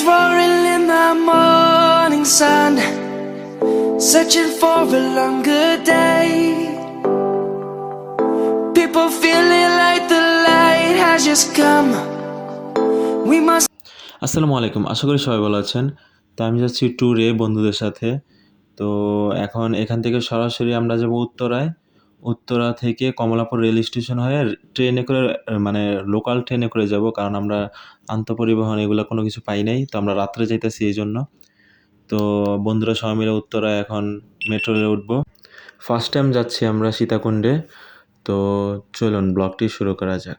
roaring in the morning sun, searching for a longer day. People feeling like the light has just come. We must. আসসালামু আলাইকুম আশা করি সবাই ভালো আছেন তো আমি যাচ্ছি ট্যুরে বন্ধুদের সাথে তো এখন এখান থেকে সরাসরি আমরা যাব উত্তরায় উত্তরা থেকে কমলাপুর রেল স্টেশন হয়ে ট্রেনে করে মানে লোকাল ট্রেনে করে যাব, কারণ আমরা আন্ত পরিবহন এগুলো কোনো কিছু পাই নাই, তো আমরা রাত্রে যাইতেছি এই জন্য। তো বন্ধুরা সবাই মিলে উত্তরা এখন মেট্রো রেলে উঠবো। ফার্স্ট টাইম যাচ্ছি আমরা সীতাকুণ্ডে, তো চলুন ব্লগটি শুরু করা যাক।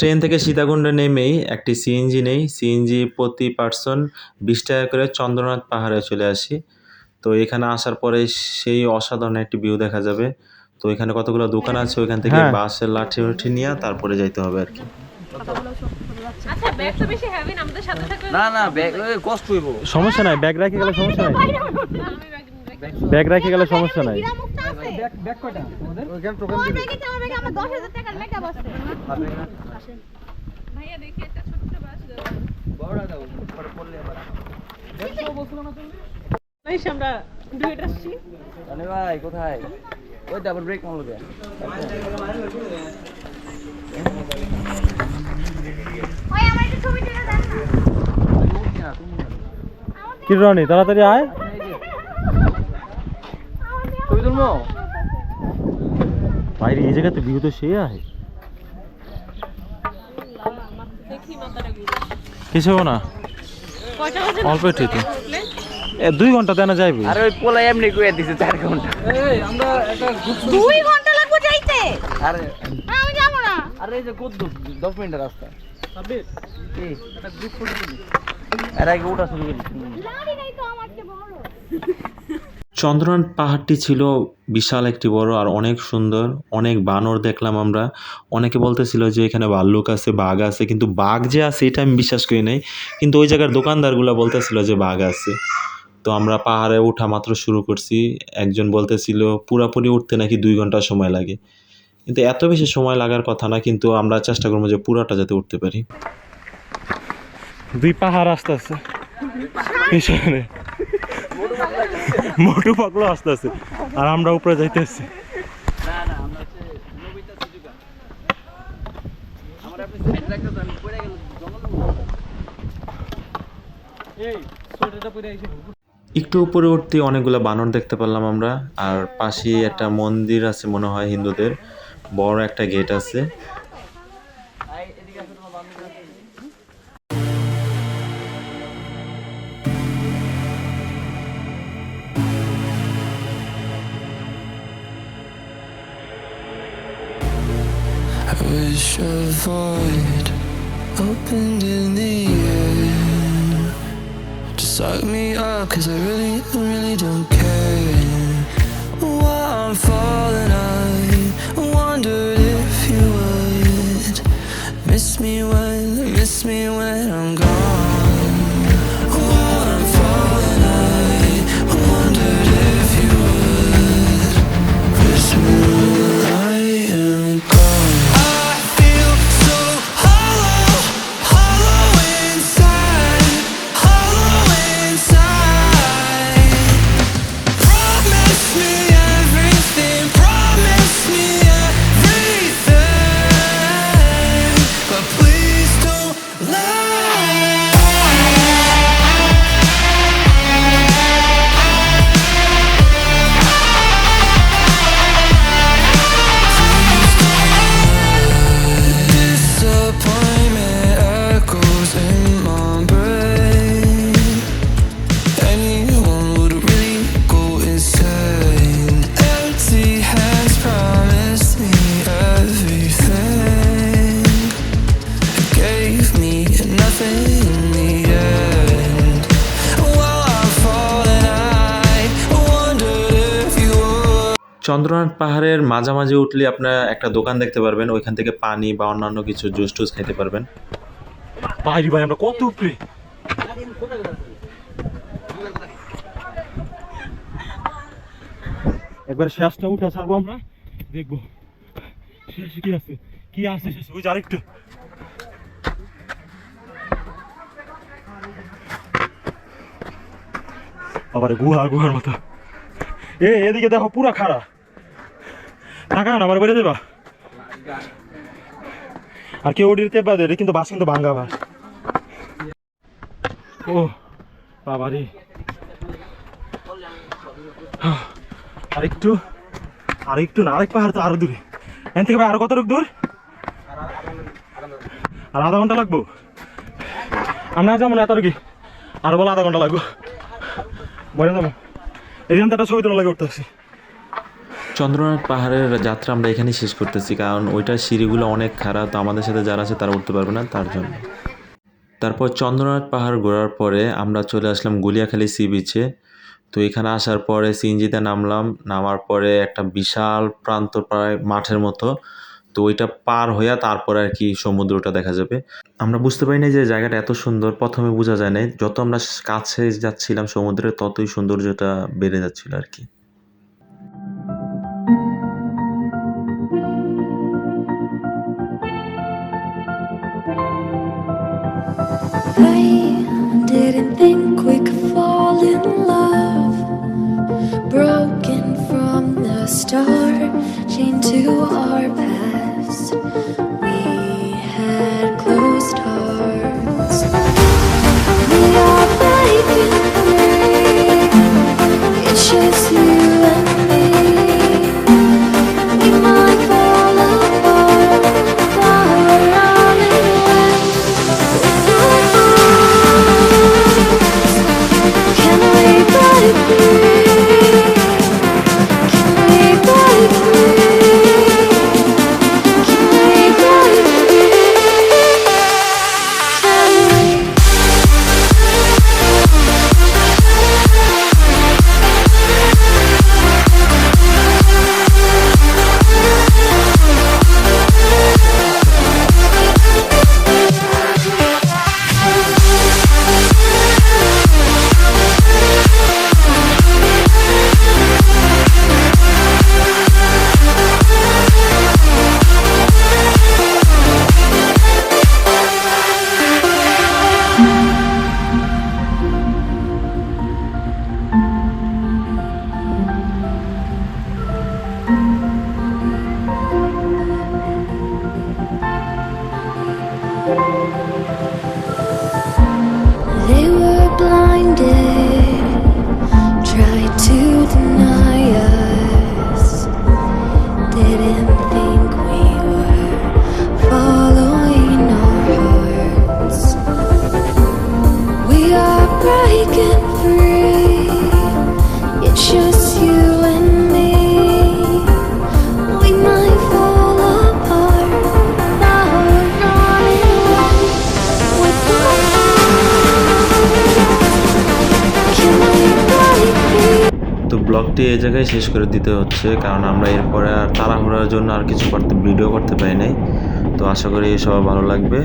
train থেকে সীতাকুণ্ডে নেমেই একটি সিএনজি নেই। সিএনজি প্রতি পার্সন বিশ টাকা করে চন্দ্রনাথ পাহাড়ে চলে আসি। তো এখানে আসার পরে সেই অসাধারণ একটি ভিউ দেখা যাবে। তো এখানে কতগুলো দোকান আছে ওইখান থেকে বাসের লাঠি উঠি নিয়ে তারপরে যাইতে হবে আর কি। আচ্ছা ব্যাগ তো বেশি হেভি না আমাদের সাথে থাকলে না না ব্যাগ কষ্ট হইব। সমস্যা নাই ব্যাগ রাখে গেলে সমস্যা নাই। ব্যাগ রাখে গেলে সমস্যা নাই। ওইখানে টোকেন দিবি ভাইয়া দেখি একটা ছোট্ট বাস দাও বড়টা দাও পরে পড়লে আবার আমরা আসছি ভাই কোথায় ওই আবার ব্রেক মারলো না কি রনি তাড়াতাড়ি আয় ছবি তুলবো বাইরে এই জায়গাতে ভিউ তো সে আয় দেখি মাথাটা কিছু না। অল্প একটু এ দুই ঘণ্টা দেনা যাইবে। আরে ওই পোলা এমনি কইয়া দিছে চার ঘণ্টা। দুই ঘণ্টা লাগবে যাইতে। আরে। না, আমি যাব না। আরে এই যে কত দূর? দশ মিনিটের রাস্তা। কি? একটা গ্রুপ ফটো তুলি এর আগে ওটা শুরু করি। নাই তো আমার চেয়ে বড়। চন্দ্রনাথ পাহাড়টি ছিল বিশাল একটি বড় আর অনেক সুন্দর। অনেক বানর দেখলাম আমরা। অনেকে বলতেছিল যে এখানে ভাল্লুক আছে বাঘ আছে কিন্তু বাঘ যে আছে এটা আমি বিশ্বাস করি নাই। কিন্তু ওই জায়গার দোকানদারগুলো বলতেছিল যে বাঘ আছে। তো আমরা পাহাড়ে ওঠা মাত্র শুরু করছি। একজন বলতেছিল পুরাপুরি উঠতে নাকি দুই ঘণ্টা সময় লাগে। কিন্তু এত বেশি সময় লাগার কথা না কিন্তু আমরা চেষ্টা করব যে পুরাটা যাতে উঠতে পারি। দুই পাহাড় আসতে পিছনে। মোটু পাগলো আসতে আছে আর আমরা উপরে যাইতেছি। একটু উপরে উঠতে অনেকগুলো বানর দেখতে পারলাম আমরা আর পাশে একটা মন্দির আছে মনে হয় হিন্দুদের। বড় একটা গেট আছে। Wish a void opened in the air to suck me up, cause I really, really don't care. While I'm falling, I wondered if you would miss me when, miss me when Chandranath পাহাড়ের মাঝামাঝি উঠলে আপনারা একটা দোকান দেখতে পারবেন ওইখান থেকে পানি বা অন্যান্য কিছু জুস টুস খেতে পারবেন। ভাই ভাই আমরা কত উপরে? একবার শেষটা উঠে ছাড়বো আমরা। দেখব। শেষে কি আছে? কি আছে শেষে? ওই আরেকটু। আবার গুহা গুহার মতো। এ এদিকে দেখো পুরা খাড়া। টাকা আমার বেড়ে দেবা। আর কেউ উঠিতে পারে এটা কিন্তু বাস কিন্তু ভাঙ্গা বাস। ও বাবা রে আরেকটু আরেকটু না, আরেক পাহাড় তো আরও দূরে। এখান থেকে ভাই আরও কত দূর? আর আধা ঘণ্টা লাগবো। আমরা যাব না, এত কি আর বলো আধা ঘণ্টা লাগবো। বলে যাব। এখান থেকে একটা ছবি তোলা লাগে উঠতে আসি। চন্দ্রনাথ পাহাড়ের যাত্রা আমরা এখানেই শেষ করতেছি, কারণ ওইটার সিঁড়িগুলো অনেক খারাপ, তো আমাদের সাথে যারা আছে তারা উঠতে পারবে না, তার জন্য। তারপর চন্দ্রনাথ পাহাড় ঘোরার পরে আমরা চলে আসলাম গুলিয়াখালী সি বিচে তো এখানে আসার পরে সিএনজিতে নামলাম, নামার পরে একটা বিশাল প্রান্ত প্রায় মাঠের মতো। তো ওইটা পার হইয়া তারপরে আর কি সমুদ্রটা দেখা যাবে। আমরা বুঝতে পারি না যে জায়গাটা এত সুন্দর, প্রথমে বোঝা যায় না যত আমরা কাছে যাচ্ছিলাম সমুদ্রে, ততই সৌন্দর্যটা বেড়ে যাচ্ছিল আর কি। Ai. ব্লগটি এই জায়গায় শেষ করে দিতে হচ্ছে, কারণ আমরা এরপরে আর তাড়াহুড়ার জন্য আর কিছু করতে ভিডিও করতে পারি নাই। তো আশা করি সবাই ভালো লাগবে।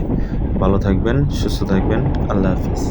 ভালো থাকবেন, সুস্থ থাকবেন। আল্লাহ হাফিজ।